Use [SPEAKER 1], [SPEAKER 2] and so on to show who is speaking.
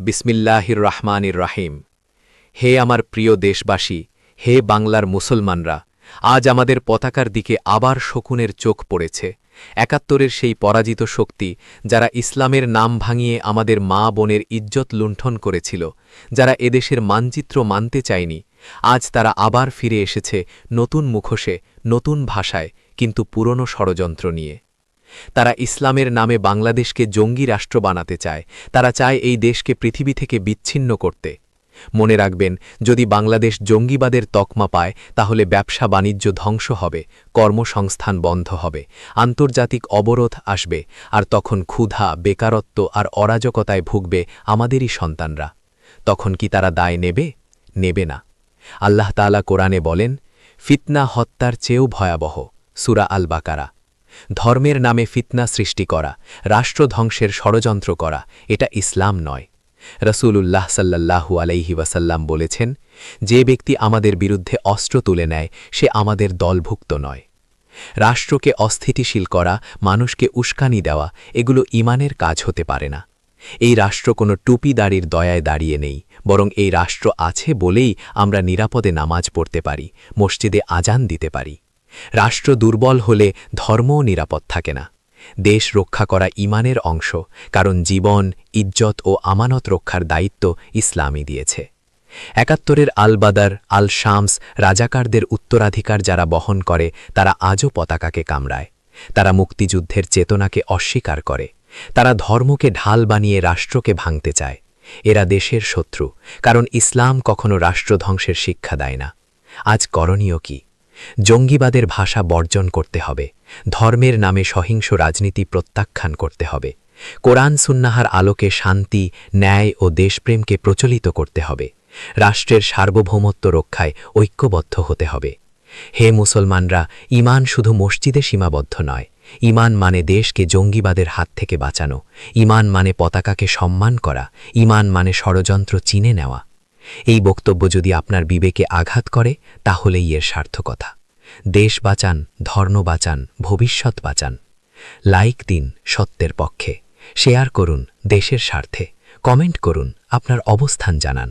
[SPEAKER 1] বিসমিল্লাহির রহমানির রাহিম। হে আমার প্রিয় দেশবাসী, হে বাংলার মুসলমানরা, আজ আমাদের পতাকার দিকে আবার শকুনের চোখ পড়েছে। একাত্তরের সেই পরাজিত শক্তি যারা ইসলামের নাম ভাঙিয়ে আমাদের মা বোনের ইজ্জত লুণ্ঠন করেছিল, যারা এদেশের মানচিত্র মানতে চায়নি, আজ তারা আবার ফিরে এসেছে নতুন মুখোশে, নতুন ভাষায়, কিন্তু পুরনো ষড়যন্ত্র নিয়ে। তারা ইসলামের নামে বাংলাদেশকে জঙ্গি রাষ্ট্র বানাতে চায়। তারা চায় এই দেশকে পৃথিবী থেকে বিচ্ছিন্ন করতে। মনে রাখবেন, যদি বাংলাদেশ জঙ্গিবাদের তকমা পায়, তাহলে ব্যবসা বাণিজ্য ধ্বংস হবে, কর্মসংস্থান বন্ধ হবে, আন্তর্জাতিক অবরোধ আসবে, আর তখন ক্ষুধা, বেকারত্ব আর অরাজকতায় ভুগবে আমাদেরই সন্তানরা। তখন কি তারা দায় নেবে? নেবে না। আল্লাহ তাআলা কোরআনে বলেন, ফিতনা হত্যার চেয়েও ভয়াবহ, সুরা আল বাকারা ধর্মের নামে ফিতনা সৃষ্টি করা, রাষ্ট্রধ্বংসের ষড়যন্ত্র করা, এটা ইসলাম নয়। রসুলুল্লাহ সাল্লাল্লাহু আলাইহি ওয়াসাল্লাম বলেছেন, যে ব্যক্তি আমাদের বিরুদ্ধে অস্ত্র তুলে নেয়, সে আমাদের দলভুক্ত নয়। রাষ্ট্রকে অস্থিতিশীল করা, মানুষকে উস্কানি দেওয়া, এগুলো ইমানের কাজ হতে পারে না। এই রাষ্ট্র কোনো টুপি দাড়ির দয়ায় দাঁড়িয়ে নেই, বরং এই রাষ্ট্র আছে বলেই আমরা নিরাপদে নামাজ পড়তে পারি, মসজিদে আজান দিতে পারি। রাষ্ট্র দুর্বল হলে ধর্মও নিরাপদ থাকে না। দেশ রক্ষা করা ইমানের অংশ, কারণ জীবন, ইজ্জত ও আমানত রক্ষার দায়িত্ব ইসলামই দিয়েছে। একাত্তরের আলবাদার আল শামস রাজাকারদের উত্তরাধিকার যারা বহন করে, তারা আজও পতাকাকে কামড়ায়। তারা মুক্তিযুদ্ধের চেতনাকে অস্বীকার করে। তারা ধর্মকে ঢাল বানিয়ে রাষ্ট্রকে ভাঙতে চায়। এরা দেশের শত্রু, কারণ ইসলাম কখনো রাষ্ট্রধ্বংসের শিক্ষা দেয় না। আজ করণীয় কি? জঙ্গিবাদের ভাষা বর্জন করতে হবে, ধর্মের নামে সহিংস রাজনীতি প্রত্যাখ্যান করতে হবে, কোরআন সুন্নাহার আলোকে শান্তি, ন্যায় ও দেশপ্রেমকে প্রচলিত করতে হবে, রাষ্ট্রের সার্বভৌমত্ব রক্ষায় ঐক্যবদ্ধ হতে হবে। হে মুসলমানরা ইমান শুধু মসজিদে সীমাবদ্ধ নয় ইমান মানে দেশকে জঙ্গিবাদের হাত থেকে বাঁচানো ইমান মানে পতাকাকে সম্মান করা ইমান মানে ষড়যন্ত্র চিনে নেওয়া। এই বক্তব্য যদি আপনার বিবেকে আঘাত করে, তাহলেই এর সার্থকতা। দেশ বাঁচান, ধর্ম বাঁচান, ভবিষ্যৎ বাঁচান। লাইক দিন সত্যের পক্ষে। শেয়ার করুন দেশের স্বার্থে। কমেন্ট করুন আপনার অবস্থান জানান।